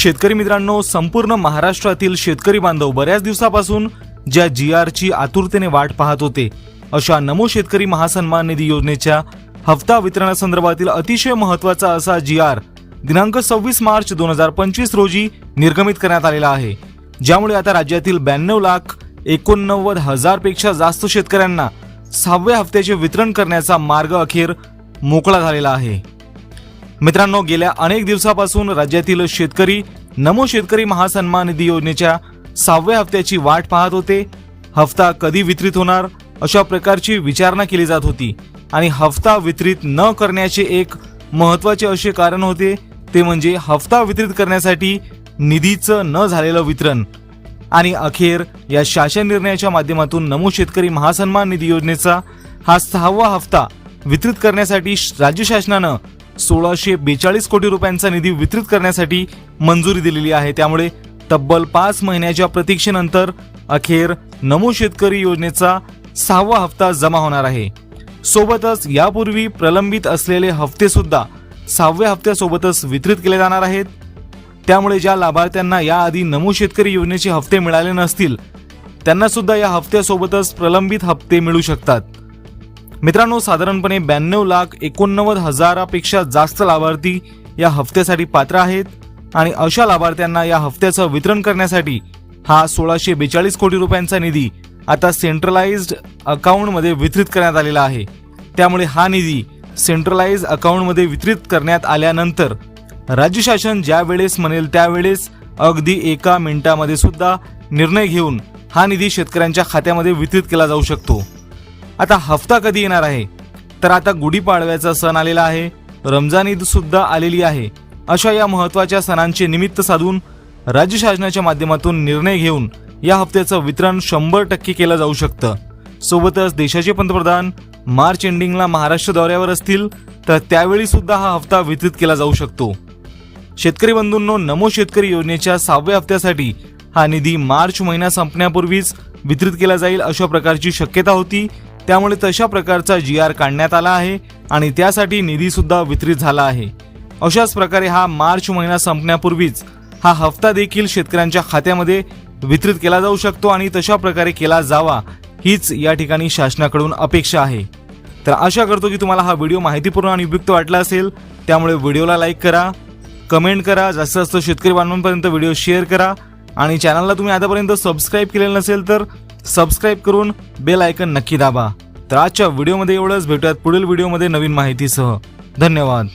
शेतकरी मित्रांनो संपूर्ण महाराष्ट्रातील शेतकरी बांधव बऱ्याच दिवसापासून ज्या जी आरची आतुरतेने वाट पाहत होते अशा नमो शेतकरी महासन्मान निधी योजनेच्या हप्ता वितरणासंदर्भातील अतिशय महत्त्वाचा असा जी आर दिनांक सव्वीस मार्च दोन हजार पंचवीस रोजी निर्गमित करण्यात आलेला आहे. ज्यामुळे आता राज्यातील ब्याण्णव लाख एकोणनव्वद हजारपेक्षा जास्त शेतकऱ्यांना सहाव्या हप्त्याचे वितरण करण्याचा मार्ग अखेर मोकळा झालेला आहे. मित्रांनो गेल्या अनेक दिवसापासून राज्यातील शेतकरी नमो शेतकरी महासन्मान निधी योजनेच्या सहाव्या हप्त्याची वाट पाहत होते. हप्ता कधी वितरित होणार अशा प्रकारची विचारणा केली जात होती. आणि हप्ता वितरित न करण्याचे एक महत्त्वाचे असे कारण होते. ते म्हणजे हप्ता वितरित करण्यासाठी निधीचं न झालेलं वितरण. आणि अखेर या शासन निर्णयाच्या माध्यमातून नमो शेतकरी महासन्मान निधी योजनेचा हा सहावा हप्ता वितरित करण्यासाठी श- राज्य शासनानं सोळाशे बेचाळीस कोटी रुपयांचा निधी वितरित करण्यासाठी मंजुरी दिलेली आहे. त्यामुळे तब्बल पाच महिन्याच्या प्रतीक्षेनंतर अखेर नमो शेतकरी योजनेचा सहावा हप्ता जमा होणार आहे. सोबतच यापूर्वी प्रलंबित असलेले हप्ते सुद्धा सहाव्या हप्त्यासोबतच वितरित केले जाणार आहेत. त्यामुळे ज्या लाभार्थ्यांना याआधी नमो शेतकरी योजनेचे हप्ते मिळाले नसतील त्यांना सुद्धा या हप्त्यासोबतच प्रलंबित हप्ते मिळू शकतात. मित्रांनो साधारणपणे ब्याण्णव लाख एकोणनव्वद हजारापेक्षा जास्त लाभार्थी या हप्त्यासाठी पात्र आहेत आणि अशा लाभार्थ्यांना या हप्त्याचं वितरण करण्यासाठी हा सोळाशे बेचाळीस कोटी रुपयांचा निधी आता सेंट्रलाइज्ड अकाउंटमध्ये वितरित करण्यात आलेला आहे. त्यामुळे हा निधी सेंट्रलाइज अकाउंटमध्ये वितरित करण्यात आल्यानंतर राज्य शासन ज्या वेळेस म्हणेल त्यावेळेस अगदी एका मिनिटामध्ये सुद्धा निर्णय घेऊन हा निधी शेतकऱ्यांच्या खात्यामध्ये वितरित केला जाऊ शकतो. आता हफ्ता कधी येणार आहे? तर आता गुढीपाडव्याचा सण आलेला आहे. रमजान ईद सुद्धा आलेली आहे. अशा या महत्त्वाच्या सणांचे निमित्त साधून राज्य शासनाच्या माध्यमातून निर्णय घेऊन या हप्त्याचं वितरण शंभर टक्के केलं जाऊ शकतं. सोबतच देशाचे पंतप्रधान मार्च एंडिंगला महाराष्ट्र दौऱ्यावर असतील तर त्यावेळी सुद्धा हा हप्ता वितरित केला जाऊ शकतो. शेतकरी बंधूंनो नमो शेतकरी योजनेच्या सहाव्या हप्त्यासाठी हा निधी मार्च महिना संपण्यापूर्वीच वितरित केला जाईल अशा प्रकारची शक्यता होती. त्यामुळे तशा प्रकारचा जी आर काढण्यात आला आहे आणि त्यासाठी निधीसुद्धा वितरित झाला आहे. अशाच प्रकारे हा मार्च महिना संपण्यापूर्वीच हा हप्ता देखील शेतकऱ्यांच्या खात्यामध्ये वितरित केला जाऊ शकतो आणि तशा प्रकारे केला जावा हीच या ठिकाणी शासनाकडून अपेक्षा आहे. तर आशा करतो की तुम्हाला हा व्हिडिओ माहितीपूर्ण आणि उपयुक्त वाटला असेल. त्यामुळे व्हिडिओला लाईक करा कमेंट करा जास्तीत जास्त शेतकरी बांधवांपर्यंत व्हिडिओ शेअर करा आणि चॅनलला तुम्ही आतापर्यंत सबस्क्राईब केलेलं नसेल तर सबस्क्राईब करून बेल आयकन नक्की दाबा. तर आजच्या व्हिडिओमध्ये एवढंच. भेटूयात पुढील व्हिडिओमध्ये नवीन माहितीसह. धन्यवाद.